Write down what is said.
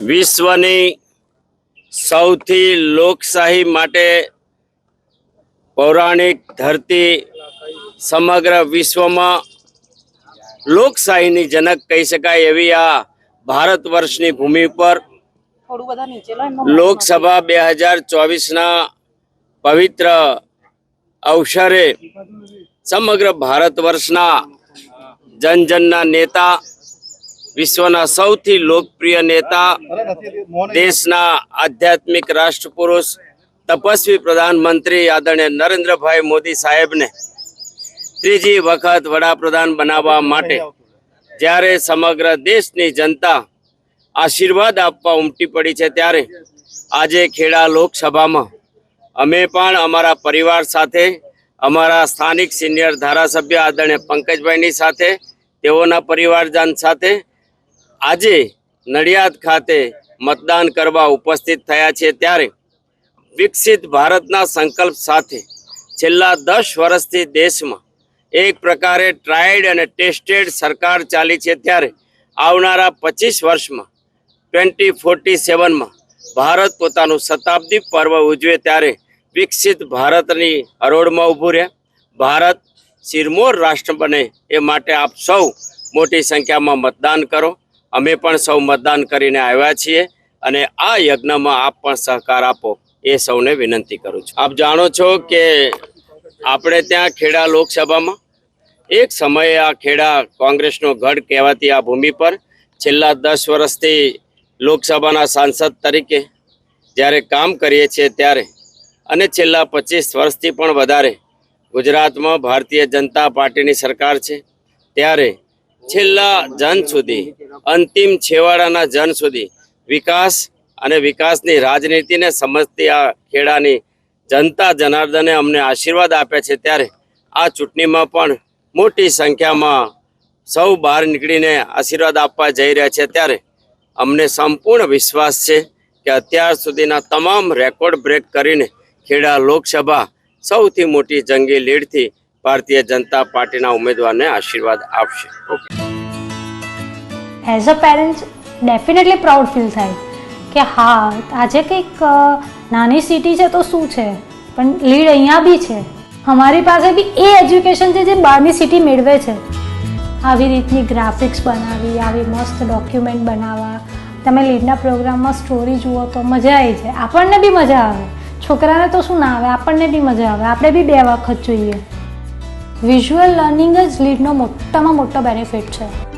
વિશ્વની સૌથી લોકશાહી માટે પૌરાણિક ધરતી સમગ્ર વિશ્વમાં લોકશાહીની જનક કહી શકાય એવી આ ભારત વર્ષની ભૂમિ પર લોકસભા બે હજાર ચોવીસના પવિત્ર અવસરે સમગ્ર ભારત વર્ષના જનજનના નેતા વિશ્વના સૌથી લોકપ્રિય નેતા, દેશના આધ્યાત્મિક રાષ્ટ્રપુરુષ, તપસ્વી પ્રધાનમંત્રી આદરણીય નરેન્દ્રભાઈ મોદી સાહેબને ત્રીજી વખત વડાપ્રધાન બનાવવા માટે જ્યારે સમગ્ર દેશની જનતા આશીર્વાદ આપવા ઉમટી પડી છે ત્યારે આજે ખેડા લોકસભામાં અમે પણ અમારા પરિવાર સાથે, અમારા સ્થાનિક સિનિયર ધારાસભ્ય આદરણીય પંકજભાઈની સાથે, તેઓના પરિવારજન સાથે આજે નડિયાદ ખાતે મતદાન કરવા ઉપસ્થિત થયા છે ત્યારે વિકસિત ભારતના સંકલ્પ સાથે છેલ્લા દસ વર્ષથી દેશમાં એક પ્રકારે ટ્રાયડ અને ટેસ્ટેડ સરકાર ચાલી છે ત્યારે આવનારા પચીસ વર્ષમાં ટ્વેન્ટી ફોર્ટી સેવનમાં ભારત પોતાનું શતાબ્દી પર્વ ઉજવે ત્યારે વિકસિત ભારતની હરોળમાં ઊભું રહે. ભારત શિરમોર રાષ્ટ્ર બને એ માટે આપ સૌ મોટી સંખ્યામાં મતદાન કરો. અમે પણ સૌ મતદાન કરીને આવ્યા છીએ અને આ યજ્ઞમાં આપ પણ સહકાર આપો એ સૌને વિનંતી કરું છું. આપ જાણો છો કે આપણે ત્યાં ખેડા લોકસભામાં એક સમયે આ ખેડા કોંગ્રેસનો ગઢ કહેવાતી આ ભૂમિ પર છેલ્લા દસ વર્ષથી લોકસભાના સાંસદ તરીકે જ્યારે કામ કરીએ છીએ ત્યારે અને છેલ્લા પચીસ વર્ષથી પણ વધારે ગુજરાતમાં ભારતીય જનતા પાર્ટીની સરકાર છે, ત્યારે છેલ્લા જન સુધી, અંતિમ છેવાડાના જન સુધી વિકાસ અને વિકાસની રાજનીતિને સમજતી આ ખેડાની જનતા જનાર્દને અમને આશીર્વાદ આપ્યા છે ત્યારે આ ચૂંટણીમાં પણ મોટી સંખ્યામાં સૌ બહાર નીકળીને આશીર્વાદ આપવા જઈ રહ્યા છે ત્યારે અમને સંપૂર્ણ વિશ્વાસ છે કે અત્યાર સુધીના તમામ રેકોર્ડ બ્રેક કરીને ખેડા લોકસભા સૌથી મોટી જંગી લીડથી ભારતીય જનતા પાર્ટીના ઉમેદવારને આશીર્વાદ આપશે. As a parents definitely proud feel થાય કે હા, આજે કંઈક નાની સિટી છે તો શું છે? પણ લીડ અહીંયા બી છે. અમારી પાસે બી એ એજ્યુકેશન છે જે બહારની સિટી મેળવે છે. આવી રીતની ગ્રાફિક્સ બનાવી, આવી મસ્ત ડોક્યુમેન્ટ બનાવવા. તમે લીડના પ્રોગ્રામમાં સ્ટોરી જુઓ તો મજા આવી જાય. આપણને બી મજા આવે. છોકરાને તો શું ના આવે, આપણને બી મજા આવે. આપણે બી બે વખત જોઈએ. વિઝ્યુઅલ લર્નિંગ જ લીડનો મોટામાં મોટો બેનિફિટ છે.